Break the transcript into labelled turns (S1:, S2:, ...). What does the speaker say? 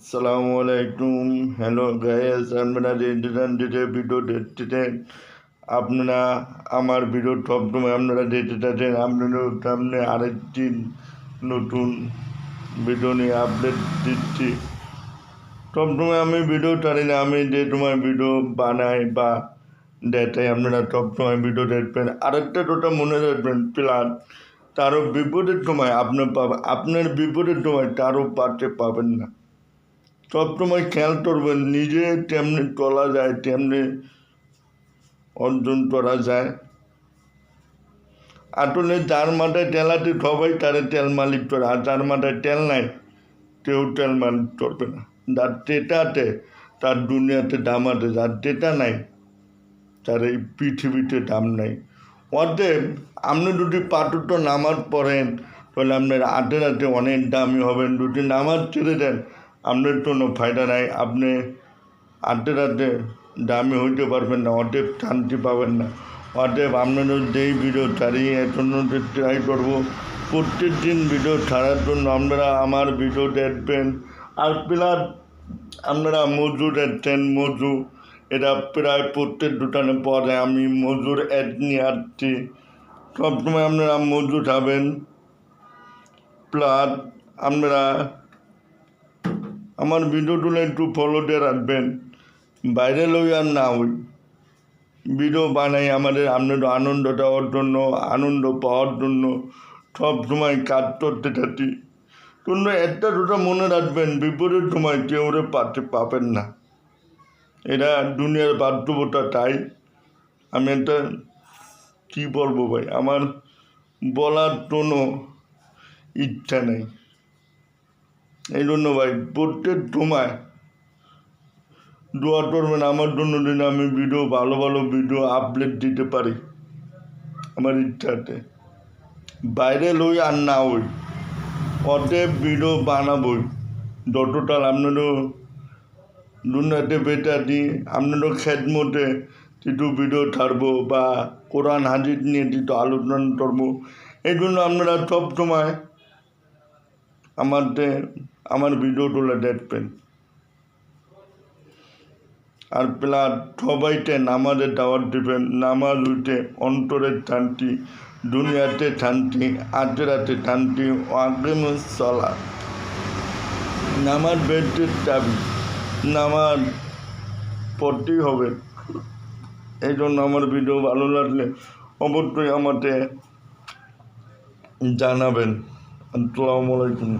S1: আসসালামু আলাইকুম hello guys আপনারা রেডিডান্ডিতে ভিডিও দেখতেছেন আপনারা আমার ভিডিও সবসময় আপনারা দেখতে থাকেন আপনাদের সামনে আরেকটি নতুন ভিডিও নিয়ে আপডেট দিচ্ছি সবসময় আমি ভিডিও ছাড়ি না আমি যে তোমার ভিডিও বানাই বা দেখাই আপনারা সবসময় ভিডিও দেখবেন আরেকটা টোটা মনে রাখবেন প্লাস তারও বিপদের সময় আপনার পাবেন আপনার বিপদের সময় তারও পাশে পাবেন না সবসময় খেয়াল করবেন, নিজে তেমনি চলা যায়, তেমনি অর্জন করা যায়। আসলে যার মাথায় তেল তেলাতে সবাই তারে তেল মালিক করে, আর যার মাথায় তেল নাই, কেউ তেল মালিক করবে না। যার টেটাতে তার দুনিয়াতে দাম আছে, যার টেটা নাই, তার এই পৃথিবীতে দাম নাই। অতএব আপনি যদি পাটুটো নামাজ পড়েন, তাহলে আপনার আটে রাতে অনেক দামি হবেন। যদি নামাজ ছেড়ে দেন আপনার কোনো ফায়দা নাই। আপনি আটে রাতে দামি হইতে পারবেন না অতএব শান্তি পাবেন না। অতএব আপনাদের যেই ভিডিও ছাড়িয়ে জন্য ট্রাই করব প্রত্যেক দিন ভিডিও ছাড়ার জন্য আপনারা আমার ভিডিও দেখবেন। আর প্লাস আপনারা মজু দেখছেন মজু এটা প্রায় প্রত্যেক পাওয়া যায়, আমি মজুর অ্যাড নিয়ে আসছি। সবসময় আপনারা মজু খাবেন প্লাস আপনারা আমার ভিডিওগুলো একটু ফলো দিয়ে রাখবেন। বাইরে লই আর না হই। ভিডিও বানাই আমাদের আপনাদের আনন্দ দেওয়ার জন্য, আনন্দ পাওয়ার জন্য, সব সময় কাজ করতে থাকি। কিন্তু একটা দুটো মনে রাখবেন বিপদের সময় কেউ পাতে পাবেন না। এটা দুনিয়ার বাধ্যবতা তাই আমি একটা কী বলব ভাই, আমার বলার কোনো ইচ্ছা নেই। এই জন্য ভাই, প্রত্যেক সময় দোয়া করবেন, আমার জন্য যেন আমি ভিডিও ভালো ভালো ভিডিও আপলোড দিতে পারি আমার ইচ্ছাতে। বাইরে লই আর না ওই অতএব ভিডিও বানাবই। যতটা আপনারও দুনিয়াতে বেটা দিই আপনারও খেদমতে কিছু ভিডিও ছাড়বো বা কোরআন হাজির নিয়ে কিছু আলোচনা করব, এই জন্য আপনারা সব সময় আমাদের আমার ভিডিওগুলো পেন আর প্লাস সবাইকে নামাজে দাওয়াত দিবেন নামাজ উঠে অন্তরের শান্তি, দুনিয়াতে শান্তি আজরাতে শান্তি আগ্রিম চলা নামাজ বেদের চাবি নামাজ পড়তেই হবে। এই জন্য আমার ভিডিও ভালো লাগলে অবশ্যই আমাকে জানাবেন। আসসালামু আলাইকুম।